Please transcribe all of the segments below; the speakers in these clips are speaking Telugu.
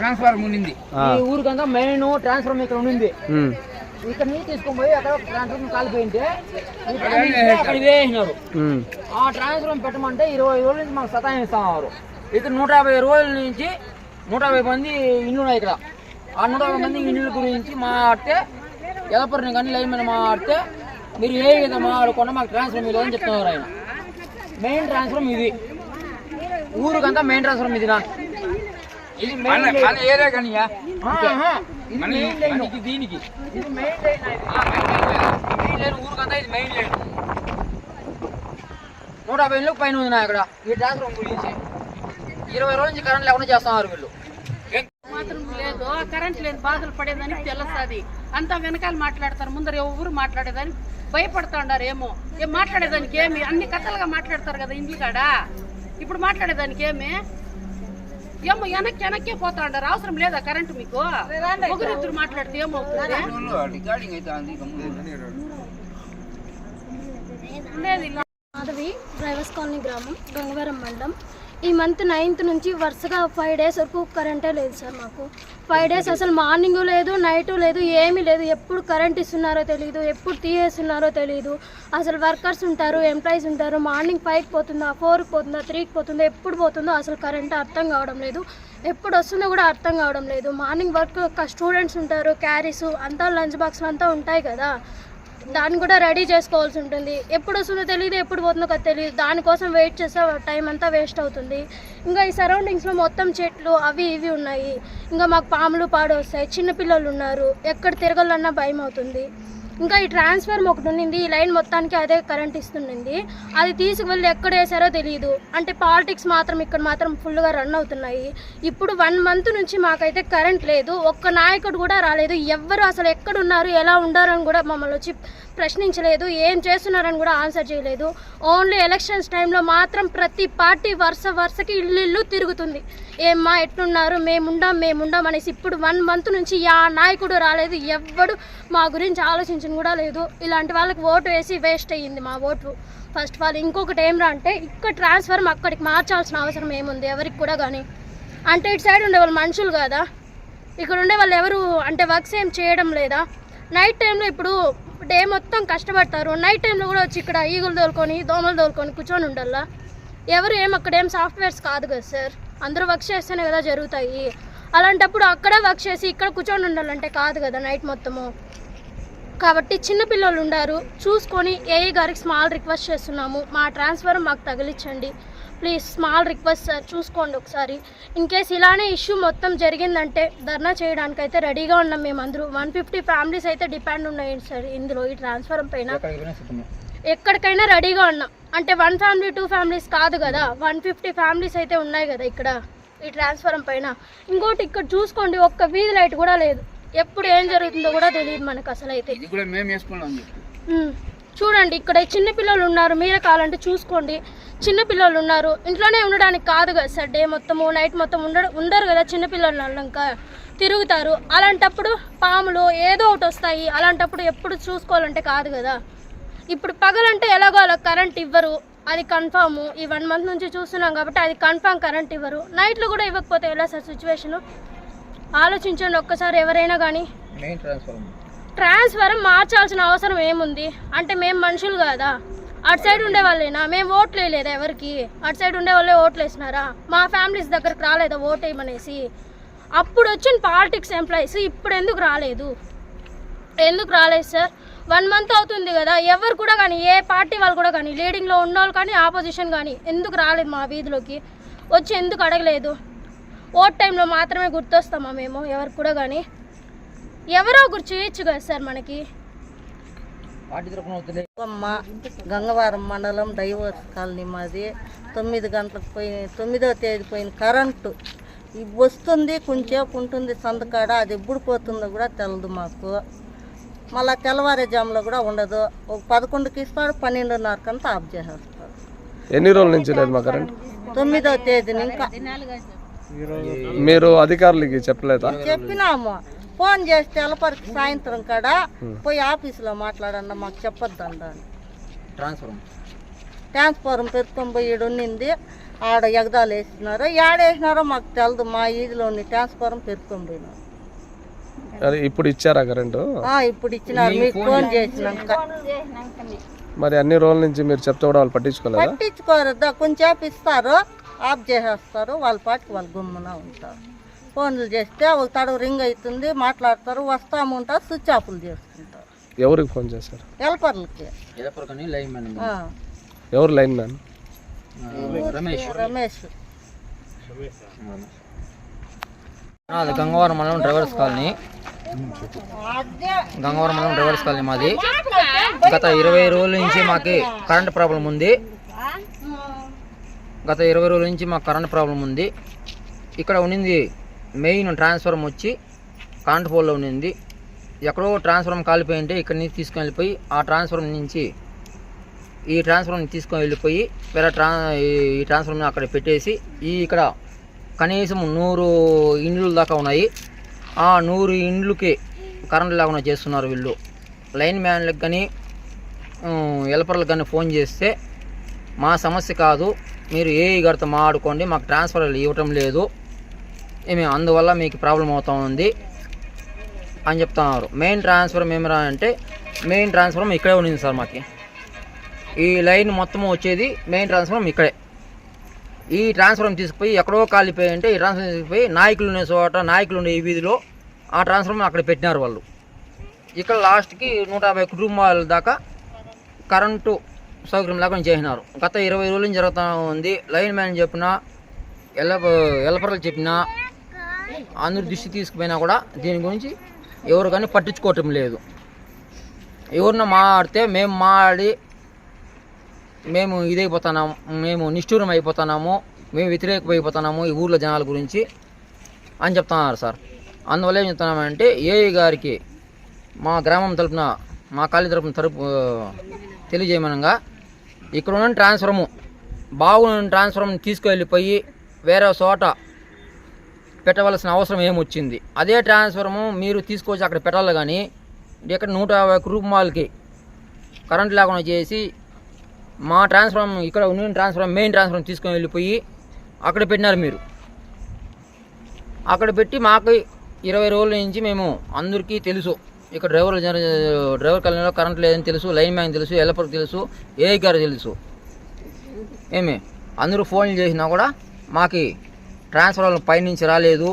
ట్రాన్స్ఫార్మర్. ఈ ఊరికంతా మెయిన్ ట్రాన్స్ఫర్ ఇక్కడ ఉండింది ఇక్కడ నుంచి తీసుకొని పోయి అక్కడ ట్రాన్స్ఫర్ కాలిపోయింటే అక్కడ వేసినారు ఆ ట్రాన్స్ఫర్ పెట్టమంటే ఇరవై రోజుల నుంచి మాకు సతాయిస్తున్నారు. ఇక్కడ నూట యాభై రోజుల నుంచి నూట యాభై మంది ఇల్లు ఉన్నాయి ఇక్కడ. ఆ నూట యాభై మంది ఇల్లు గురించి మాట్లాడితే ఎలపరిని కానీ లైన్ మీద మాట్లాడితే మీరు ఏ విధంగా మాట్లాడకుండా మాకు ట్రాన్స్ఫర్ మీరు అని చెప్తున్నారు ఆయన. మెయిన్ ట్రాన్స్ఫర్ ఇది. ఊరికంతా మెయిన్ ట్రాన్స్ఫర్ ఇదినా ఇది మెయిన్ మన మన ఏరియా కానీ ఇది మన మెయిన్ లైన్ మనకి దీనికి. ఇది మెయిన్ లైన్ ఆ, మెయిన్ లైన్. మెయిన్ లైన్ ఊరికంతా ఇది మెయిన్ లైన్ నూట యాభై ఇళ్ళకి పైన ఉంది నా ఇక్కడ. ఈ ట్రాన్స్ఫర్ గురించి. ఇరవై రోజుల నుంచి కరెంట్ లేకుండా చేస్తున్నారు వీళ్ళు. మాత్రం లేదు. కరెంట్ లేని బాధలు పడేదని తెలుస్తుంది. అంతా వెనకాల మాట్లాడతారు. ముందర ఎవరు మాట్లాడేదాన్ని భయపడుతుండారు ఏమో. ఏం మాట్లాడేదానికి ఏమి? అన్ని కథలుగా మాట్లాడతారు కదా ఇండ్లు కాడ? ఇప్పుడు మాట్లాడేదానికి ఏమి? ఏమో వెనక్కి వెనక్కే పోతా ఉండారు. అవసరం లేదా కరెంట్ మీకు? ఒకరిద్దరు మాట్లాడితే ఏమవుతుంది? మాధవి డ్రైవర్స్ కాలనీ గ్రామం గంగవరం మండలం. ఈ మంత్ నైన్త్ నుంచి వరుసగా ఫైవ్ డేస్ వరకు కరెంటే లేదు సార్ మాకు. ఫైవ్ డేస్ అసలు మార్నింగ్ లేదు నైట్ లేదు ఏమీ లేదు. ఎప్పుడు కరెంట్ ఇస్తున్నారో తెలియదు ఎప్పుడు తీయేస్తున్నారో తెలియదు అసలు వర్కర్స్ ఉంటారు ఎంప్లాయీస్ ఉంటారు. మార్నింగ్ ఫైవ్కి పోతుందా ఫోర్కి పోతుందా త్రీకి పోతుందా ఎప్పుడు పోతుందో అసలు కరెంట్ అర్థం కావడం లేదు. ఎప్పుడు వస్తుందో కూడా అర్థం కావడం లేదు. మార్నింగ్ వర్క్ స్టూడెంట్స్ ఉంటారు క్యారీస్ అంతా లంచ్ బాక్స్లు అంతా ఉంటాయి కదా. దాన్ని కూడా రెడీ చేసుకోవాల్సి ఉంటుంది. ఎప్పుడు వస్తుందో తెలియదు ఎప్పుడు పోతుందో కదా తెలియదు దానికోసం వెయిట్ చేస్తే టైం అంతా వేస్ట్ అవుతుంది. ఇంకా ఈ సరౌండింగ్స్లో మొత్తం చెట్లు అవి ఇవి ఉన్నాయి. ఇంకా మాకు పాములు పాడు వస్తాయి చిన్నపిల్లలు ఉన్నారు. ఎక్కడ తిరగాలన్నా భయం అవుతుంది ఇంకా ఈ ట్రాన్స్ఫార్మ్ ఒకటి ఉండింది ఈ లైన్ మొత్తానికి అదే కరెంట్ ఇస్తుండింది. అది తీసుకువెళ్ళి ఎక్కడ వేసారో తెలియదు అంటే పాలిటిక్స్ మాత్రం ఇక్కడ మాత్రం ఫుల్గా రన్ అవుతున్నాయి. ఇప్పుడు వన్ మంత్ నుంచి మాకైతే కరెంట్ లేదు. ఒక్క నాయకుడు కూడా రాలేదు. ఎవ్వరు అసలు ఎక్కడ ఉన్నారు ఎలా ఉండారని కూడా మమ్మల్ని వచ్చి ప్రశ్నించలేదు ఏం చేస్తున్నారని కూడా ఆన్సర్ చేయలేదు. ఓన్లీ ఎలక్షన్స్ టైంలో మాత్రం ప్రతి పార్టీ వరుస వరుసకి ఇల్లు ఇల్లు తిరుగుతుంది. ఏమ్మా ఎట్లున్నారు? మేముండాం మేముండాం అనేసి ఇప్పుడు వన్ మంత్ నుంచి యా నాయకుడు రాలేదు. ఎవ్వడు మా గురించి ఆలోచించని కూడా లేదు. ఇలాంటి వాళ్ళకి ఓటు వేసి వేస్ట్ అయ్యింది మా ఓటు. ఫస్ట్ ఆఫ్ ఆల్ ఇంకొకటి ఏం రా అంటే ఇక్కడ ట్రాన్స్ఫర్ అక్కడికి మార్చాల్సిన అవసరం ఏముంది? ఎవరికి కూడా కానీ అంటే ఇటు సైడ్ ఉండే వాళ్ళు మనుషులు కదా? ఇక్కడ ఉండే వాళ్ళు ఎవరు? అంటే వర్క్స్ ఏం చేయడం లేదా? నైట్ టైంలో ఇప్పుడు డే మొత్తం కష్టపడతారు. నైట్ టైంలో కూడా వచ్చి ఇక్కడ ఈగులు తోలుకొని దోమలు తోలుకొని కూర్చొని ఉండాలా? ఎవరు ఏం అక్కడ ఏం సాఫ్ట్వేర్స్ కాదు కదా సార్. అందరూ వర్క్ చేస్తేనే కదా జరుగుతాయి. అలాంటప్పుడు అక్కడే వర్క్ చేసి ఇక్కడ కూర్చొని ఉండాలంటే కాదు కదా నైట్ మొత్తము. కాబట్టి చిన్న పిల్లలు ఉండారు. చూసుకొని ఏఏ గారికి స్మాల్ రిక్వెస్ట్ చేస్తున్నాము. మా ట్రాన్స్ఫర్ మాకు తగిలించండి. ప్లీజ్ స్మాల్ రిక్వెస్ట్ సార్ చూసుకోండి ఒకసారి. ఇన్ కేస్ ఇలానే ఇష్యూ మొత్తం జరిగిందంటే ధర్నా చేయడానికి అయితే రెడీగా ఉన్నాం మేము అందరూ వన్ ఫిఫ్టీ ఫ్యామిలీస్ అయితే డిపెండ్ ఉన్నాయి సార్ ఇందులో ఈ ట్రాన్స్ఫర్ పైన. ఎక్కడికైనా రెడీగా ఉన్నాం. అంటే వన్ ఫ్యామిలీ టూ ఫ్యామిలీస్ కాదు కదా. వన్ ఫిఫ్టీ ఫ్యామిలీస్ అయితే ఉన్నాయి కదా ఇక్కడ ఈ ట్రాన్స్ఫరం పైన. ఇంకోటి ఇక్కడ చూసుకోండి ఒక్క వీధి లైట్ కూడా లేదు. ఎప్పుడు ఏం జరుగుతుందో కూడా తెలియదు మనకు అసలు అయితే. చూడండి ఇక్కడ చిన్న పిల్లలు ఉన్నారు మీరే కావాలంటే చూసుకోండి. చిన్న పిల్లలు ఉన్నారు. ఇంట్లోనే ఉండడానికి కాదు కదా సార్. డే మొత్తము నైట్ మొత్తం ఉండ ఉండరు కదా చిన్న పిల్లలు అన్నాక తిరుగుతారు. అలాంటప్పుడు పాములు ఏదో ఒకటి వస్తాయి. అలాంటప్పుడు ఎప్పుడు చూసుకోవాలంటే కాదు కదా. ఇప్పుడు పగలంటే ఎలాగో అలా కరెంట్ ఇవ్వరు. అది కన్ఫామ్. ఈ వన్ మంత్ నుంచి చూస్తున్నాం కాబట్టి అది కన్ఫామ్ కరెంట్ ఇవ్వరు. నైట్లో కూడా ఇవ్వకపోతే ఎలా సార్ సిచ్యువేషను? ఆలోచించండి ఒక్కసారి ఎవరైనా కానీ ట్రాన్స్ఫర్ మార్చాల్సిన అవసరం ఏముంది? అంటే మేము మనుషులు కాదా? అటు సైడ్ ఉండే వాళ్ళేనా మేము ఓట్లు వేయలేదా ఎవరికి? అటు సైడ్ ఉండే వాళ్ళే ఓట్లు వేసినారా? మా ఫ్యామిలీస్ దగ్గరకు రాలేదా ఓట్ వేయమనేసి? అప్పుడు వచ్చిన పాలిటిక్స్ ఎంప్లాయీస్ ఇప్పుడు ఎందుకు రాలేదు? ఎందుకు రాలేదు సార్? వన్ మంత్ అవుతుంది కదా ఎవరు కూడా కానీ ఏ పార్టీ వాళ్ళు కూడా కానీ లీడింగ్లో ఉన్న వాళ్ళు కానీ ఆపోజిషన్ కానీ ఎందుకు రాలేదు మా వీధిలోకి? వచ్చి ఎందుకు అడగలేదు? ఓట్ టైంలో మాత్రమే గుర్తొస్తామా మేము? ఎవరికి కూడా కానీ? ఎవరో ఒకరు చేయొచ్చు కదా సార్ మనకి? అమ్మ గంగవరం మండలం డైవర్స్ కాలనీ మాది. తొమ్మిది గంటలకు పోయి తొమ్మిదవ తేదీ పోయిన కరెంటు. వస్తుంది కొంచెంసేపు ఉంటుంది సందకాడ. అది ఎప్పుడు పోతుందో కూడా తెలియదు మాకు. మళ్ళా తెల్లవారుజాములో కూడా ఉండదు. ఒక పదకొండుకి ఇస్తాడు పన్నెండున్నరకంతా ఆఫ్ చేసేస్తాడు ఎన్ని రోజుల నుంచి లేదు మా కరెంట్? తొమ్మిదవ తేదీని ఇంకా మీరు అధికారులకి చెప్పలేదా? చెప్పినాము. ఫోన్ చేస్తే తెల్లపరికి సాయంత్రం కాడ పోయి ఆఫీసులో మాట్లాడన్న మాకు చెప్పొద్దండి ట్రాన్స్ఫర్ ట్రాన్స్ఫారం పెట్టుకొని పోయి ఈడ ఉన్నింది ఆడ ఎగదాలు వేసినారో ఏడేసినారో మాకు తెలదు మా ఈదిలోని ట్రాన్స్ఫారం పెరుకొని పోయినారు ఇప్పుడు ఇచ్చారా కరెంటు? ఆ, ఇప్పుడు ఇచ్చినారు మీకు ఫోన్ చేసినాక. మరి అన్ని రోజుల నుంచి మీరు చెప్తే కూడా వాళ్ళు పట్టించుకోలేదా? పట్టించుకోరు కొంచెంసేపు ఇస్తారు ఆఫ్ చేసేస్తారు వాళ్ళ పాటికి వాళ్ళు గుమ్మన ఉంటారు. ఫోన్లు చేస్తే ఒక తడవ రింగ్ అవుతుంది మాట్లాడతారు వస్తాము ఉంటారు స్విచ్ ఆఫ్లు చేసుకుంటారు. ఎవరికి ఫోన్ చేశారు? హెల్పర్లకి. ఆ, ఎవరు లైన్ మ్యాన్ రమేష్. రమేష్. అది గంగవరం మండలం డ్రైవర్స్ కాలనీ. గంగవరం మండలం డ్రైవర్స్ కాలనీ మాది. గత ఇరవై రోజుల నుంచి మాకు కరెంట్ ప్రాబ్లం ఉంది. గత ఇరవై రోజుల నుంచి మాకు కరెంట్ ప్రాబ్లం ఉంది. ఇక్కడ ఉండింది మెయిన్ ట్రాన్స్ఫార్మ్ వచ్చి కాంటపోల్లో ఉంది ఉండింది ఎక్కడో ట్రాన్స్ఫార్మ్ కాలిపోయి ఉంటే ఇక్కడి నుంచి తీసుకొని వెళ్ళిపోయి ఆ ట్రాన్స్ఫార్మ్ నుంచి ఈ ట్రాన్స్ఫార్మ్ తీసుకొని వెళ్ళిపోయి వేరే ట్రా ఈ ట్రాన్స్ఫార్మ్ని అక్కడ పెట్టేసి ఈ ఇక్కడ కనీసం నూరు ఇండ్లు దాకా ఉన్నాయి. ఆ నూరు ఇండ్లకి కరెంట్ లేకుండా చేస్తున్నారు వీళ్ళు. లైన్ మ్యాన్లకు కానీ హెల్పర్లకు కానీ ఫోన్ చేస్తే మా సమస్య కాదు మీరు ఏ మా ఆడుకోండి మాకు ట్రాన్స్ఫర్ ఇవ్వటం లేదు. మేము అందువల్ల మీకు ప్రాబ్లం అవుతూ ఉంది అని చెప్తున్నారు. మెయిన్ ట్రాన్స్ఫర్ మేమరా అంటే మెయిన్ ట్రాన్స్ఫర్ ఇక్కడే ఉండింది సార్ మాకు. ఈ లైన్ మొత్తం వచ్చేది మెయిన్ ట్రాన్స్ఫార్మర్ ఇక్కడే. ఈ ట్రాన్స్ఫార్మర్ తీసుకుపోయి ఎక్కడో కాలిపోయి అంటే ఈ ట్రాన్స్ఫార్మర్ తీసుకుపోయి నాయకులు ఉండే చోట నాయకులు ఉండే ఈ వీధిలో ఆ ట్రాన్స్ఫార్మర్ అక్కడ పెట్టినారు వాళ్ళు. ఇక్కడ లాస్ట్కి నూట యాభై కుటుంబాల దాకా కరెంటు సౌకర్యం లేకుండా చేసినారు. గత ఇరవై రోజుల నుంచి జరుగుతూ ఉంది. లైన్ మ్యాన్ చెప్పినా ఎల్ల ఎల్లపరలు చెప్పినా అందరు దృష్టి తీసుకుపోయినా కూడా దీని గురించి ఎవరు కానీ పట్టించుకోవటం లేదు. ఎవరిన మాడితే మేము మాడి మేము ఇదైపోతున్నాము మేము నిష్ఠూరం అయిపోతున్నాము మేము వ్యతిరేకమైపోతున్నాము ఈ ఊర్లో జనాల గురించి అని చెప్తున్నారు సార్. అందువల్ల ఏం చెప్తున్నామంటే ఏఈ గారికి మా గ్రామం తరపున మా కాలేజీ తరపున తరపు తెలియజేయమనగా ఇక్కడ ఉన్న ట్రాన్స్ఫరము బాగున్న ట్రాన్స్ఫరం తీసుకువెళ్ళిపోయి వేరే చోట పెట్టవలసిన అవసరం ఏమొచ్చింది? అదే ట్రాన్స్ఫరము మీరు తీసుకొచ్చి అక్కడ పెట్టాలి కానీ ఇక్కడ నూట యాభై కుటుంబాలకి కరెంట్ లేకుండా చేసి మా ట్రాన్స్ఫార్మ్ ఇక్కడ ఉన్న ట్రాన్స్ఫార్మ్ మెయిన్ ట్రాన్స్ఫార్మ్ తీసుకొని వెళ్ళిపోయి అక్కడ పెట్టినారు మీరు. అక్కడ పెట్టి మాకు ఇరవై రోజుల నుంచి మేము అందరికీ తెలుసు. ఇక్కడ డ్రైవర్ డ్రైవర్ కాలనీలో కరెంట్ లేదని తెలుసు లైన్ మ్యాన్ తెలుసు ఎలక్ట్రిక్ తెలుసు ఏ గారు తెలుసు. ఏమి? అందరూ ఫోన్లు చేసినా కూడా మాకు ట్రాన్స్ఫర్ పైనుంచి రాలేదు.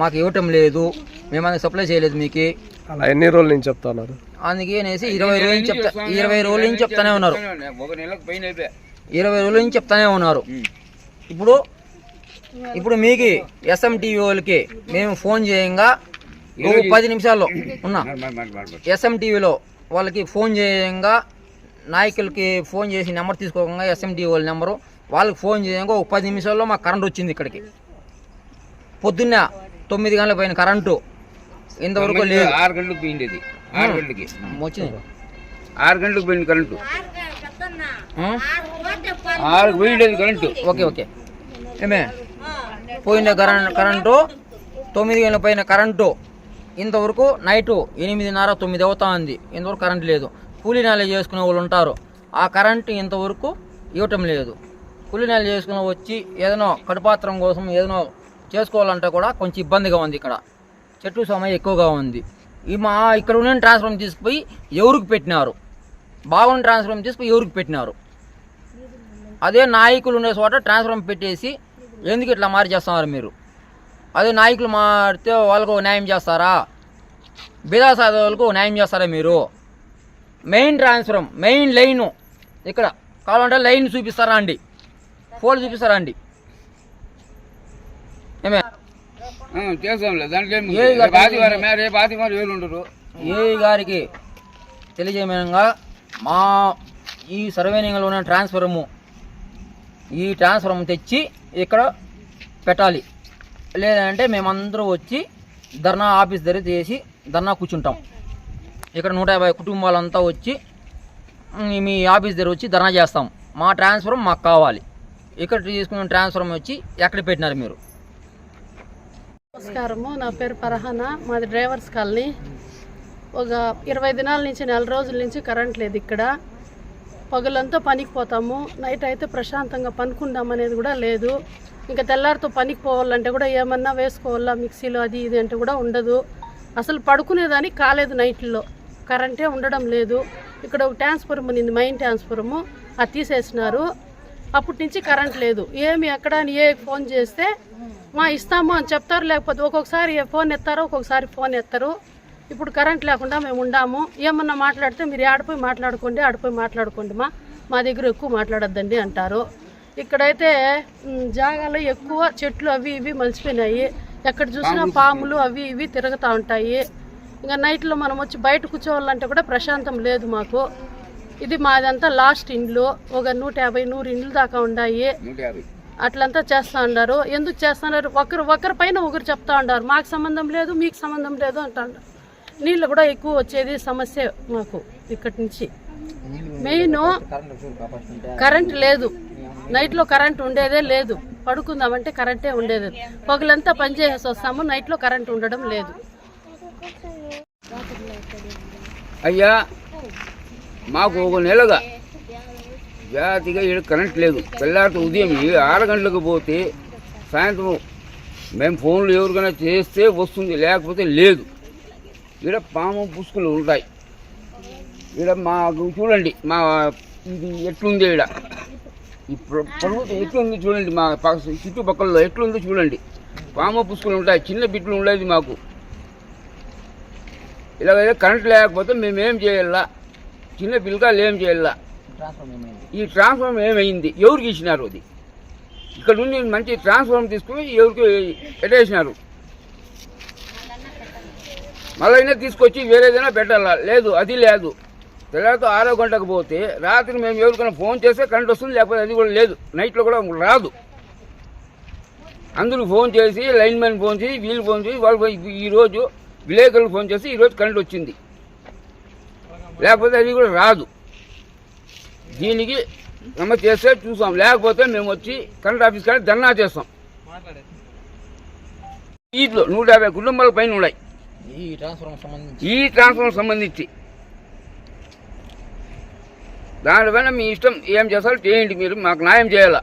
మాకు ఇవ్వటం లేదు. మేము అందుకు సప్లై చేయలేదు మీకు. అలా ఎన్ని రోజుల నుంచి చెప్తున్నారు అందుకే అనేసి ఇరవై రోజుల నుంచి చెప్తా ఇరవై రోజుల నుంచి చెప్తానే ఉన్నారు. ఒక నెలకు పైన అయిపోయా. ఇరవై రోజుల నుంచి చెప్తానే ఉన్నారు. ఇప్పుడు ఇప్పుడు మీకు ఎస్ఎంటీవీ వాళ్ళకి మేము ఫోన్ చేయంగా పది నిమిషాల్లో ఉన్నా. ఎస్ఎంటీవీలో వాళ్ళకి ఫోన్ చేయంగా నాయకులకి ఫోన్ చేసి నెంబర్ తీసుకోకుండా ఎస్ఎంటీవీ వాళ్ళ నెంబరు. వాళ్ళకి ఫోన్ చేయంగా ఒక పది నిమిషాల్లో మాకు కరెంట్ వచ్చింది ఇక్కడికి. పొద్దున్న తొమ్మిది గంటల పైన కరెంటు ఇంతవరకు లేదు. ఆరు గంటలకు పోయింది అది ఆరు గంటలకి. వచ్చింది. ఆరు గంటలకు పోయింది కరెంటు. ఉం? ఆరుకు పోయిండేది కరెంటు. Okay okay. ఏమే? పోయిన కరెంట్ కరెంటు. తొమ్మిది గంటల పైన కరెంటు. ఇంతవరకు నైటు ఎనిమిదిన్నర తొమ్మిది అవుతా ఉంది ఇంతవరకు కరెంట్ లేదు. కూలీ నెల చేసుకునే వాళ్ళు ఉంటారు. ఆ కరెంటు ఇంతవరకు ఇవ్వటం లేదు. కూలి నెల చేసుకుని వచ్చి ఏదైనా కడుపాత్రం కోసం ఏదైనా చేసుకోవాలంటే కూడా కొంచెం ఇబ్బందిగా ఉంది ఇక్కడ. చెట్టు సమయం ఎక్కువగా ఉంది. ఈ మా ఇక్కడ ఉన్న ట్రాన్స్ఫార్మ్ తీసుకుపోయి ఎవరికి పెట్టినారు? బాగున్న ట్రాన్స్ఫార్మ్ తీసుకుపోయి ఎవరికి పెట్టినారు? అదే నాయకులు ఉండే చోట ట్రాన్స్ఫార్మ్ పెట్టేసి ఎందుకు ఇట్లా మార్చేస్తున్నారు మీరు? అదే నాయకులు మారితే వాళ్ళకు న్యాయం చేస్తారా? బీదా సాధువులకు న్యాయం చేస్తారా మీరు? మెయిన్ ట్రాన్స్ఫార్మ్ మెయిన్ లైను ఇక్కడ కావాలంటే లైన్ చూపిస్తారా అండి? ఫోన్ చూపిస్తారా అండి? ఏమే? చేస్తాంలే. దాంట్లో ఏమి ఏ రేపు ఆదివారం మే, రేపు ఆదివారం ఎవరు ఉండరు. ఏ గారికి తెలియజేయమనగా మా ఈ సర్వేనింగ్లో ఉన్న ట్రాన్స్ఫరము ఈ ట్రాన్స్ఫరం తెచ్చి ఇక్కడ పెట్టాలి. లేదంటే మేమందరూ వచ్చి ధర్నా ఆఫీస్ దగ్గర చేసి ధర్నా కూర్చుంటాం. ఇక్కడ నూట యాభై కుటుంబాలంతా వచ్చి మీ ఆఫీస్ దగ్గర వచ్చి ధర్నా చేస్తాం. మా ట్రాన్స్ఫరం మాకు కావాలి. ఇక్కడ తీసుకున్న ట్రాన్స్ఫార్మ్ వచ్చి ఎక్కడ పెట్టినారు మీరు? నమస్కారము నా పేరు పరహనా. మాది డ్రైవర్స్ కాలనీ. ఒక ఇరవై దినాల నుంచి నెల రోజుల నుంచి కరెంట్ లేదు ఇక్కడ. పగులంతా పనికి పోతాము. నైట్ అయితే ప్రశాంతంగా పనుకుందాం అనేది కూడా లేదు. ఇంకా తెల్లారితో పనికి పోవాలంటే కూడా ఏమన్నా వేసుకోవాలా మిక్సీలో అది ఇది అంటే కూడా ఉండదు. అసలు పడుకునేదానికి కాలేదు నైట్లో. కరెంటే ఉండడం లేదు. ఇక్కడ ఒక ట్రాన్స్ఫార్మర్ ఉంది మెయిన్ ట్రాన్స్ఫార్ము అది తీసేసినారు. అప్పటి నుంచి కరెంట్ లేదు. ఏమి ఎక్కడ అని ఏ ఫోన్ చేస్తే మా ఇస్తాము అని చెప్తారు లేకపోతే ఒక్కొక్కసారి ఫోన్ ఎత్తారు ఒక్కొక్కసారి ఫోన్ ఎత్తారు. ఇప్పుడు కరెంట్ లేకుండా మేము ఉండాము. ఏమన్నా మాట్లాడితే మీరు ఆడిపోయి మాట్లాడుకోండి ఆడిపోయి మాట్లాడుకోండి మా. మా దగ్గర ఎక్కువ మాట్లాడొద్దండి అంటారు. ఇక్కడైతే జాగాలో ఎక్కువ చెట్లు అవి ఇవి మలిచిపోయినాయి. ఎక్కడ చూసినా పాములు అవి ఇవి తిరుగుతూ ఉంటాయి. ఇంకా నైట్లో మనం వచ్చి బయట కూర్చోవాలంటే కూడా ప్రశాంతం లేదు మాకు. ఇది మాదంతా లాస్ట్ ఇండ్లు. ఒక నూట యాభై నూరు ఇండ్లు దాకా ఉన్నాయి అట్లంతా చేస్తూ ఉన్నారు ఎందుకు చేస్తున్నారు? ఒకరు ఒకరి పైన ఒకరు చెప్తా ఉన్నారు మాకు సంబంధం లేదు మీకు సంబంధం లేదు అంటారు. నీళ్ళు కూడా ఎక్కువ వచ్చేది సమస్య మాకు ఇక్కడి నుంచి. మెయిన్ కరెంట్ లేదు. నైట్లో కరెంట్ ఉండేదే లేదు. పడుకుందామంటే కరెంటే ఉండేది. పగలంతా పని చేసేసి వస్తాము నైట్లో కరెంట్ ఉండడం లేదు. అయ్యా మాకు ఒక నెలగా జాతిగా ఇక్కడ కరెంట్ లేదు. తెల్లారితో ఉదయం ఆరు గంటలకు పోతే సాయంత్రం మేము ఫోన్లు ఎవరికైనా చేస్తే వస్తుంది లేకపోతే లేదు. ఇక్కడ పాము పుసుకులు ఉంటాయి. ఇక్కడ మాకు చూడండి మా ఇది ఎట్లుంది ఇక్కడ? ఇప్పుడు ప్రభుత్వం ఎట్లుంది చూడండి మా పక్క చుట్టుపక్కల ఎట్లుందో చూడండి. పాము పుసుకులు ఉంటాయి చిన్న బిట్లు ఉండేది మాకు. ఇలాగైతే కరెంట్ లేకపోతే మేమేం చేయాలా? చిన్న పిల్లకాయలు ఏం చేయాలా? ఈ ట్రాన్స్ఫార్మర్ ఏమైంది? ఎవరికి ఇచ్చినారు అది? ఇక్కడ నుండి మంచి ట్రాన్స్ఫార్మర్ తీసుకుని ఎవరికి పెట్టేసినారు? మళ్ళీ తీసుకొచ్చి వేరేదైనా పెట్టాలా? లేదు అది లేదు. తెల్లారితో ఆరో గంటకు పోతే రాత్రి మేము ఎవరికైనా ఫోన్ చేస్తే కరెంట్ వస్తుంది లేకపోతే అది కూడా లేదు. నైట్లో కూడా రాదు. అందరూ ఫోన్ చేసి లైన్మెన్ ఫోన్ చేసి వీళ్ళు ఫోన్ చేసి వాళ్ళు ఈరోజు విలేకరులు ఫోన్ చేసి ఈరోజు కరెంట్ వచ్చింది. లేకపోతే అది కూడా రాదు. దీనికి నమ్మ చేస్తే చూసాం లేకపోతే మేము వచ్చి కరెంట్ ఆఫీస్ కాడ ధర్నా చేస్తాం. వీటిలో నూట యాభై కుటుంబాల పైన ఉన్నాయి. ఈ ట్రాన్స్ఫార్మర్ సంబంధించి. దానిపైన మీ ఇష్టం ఏం చేస్తారో? చేయండి మీరు. మాకు న్యాయం చేయాలా?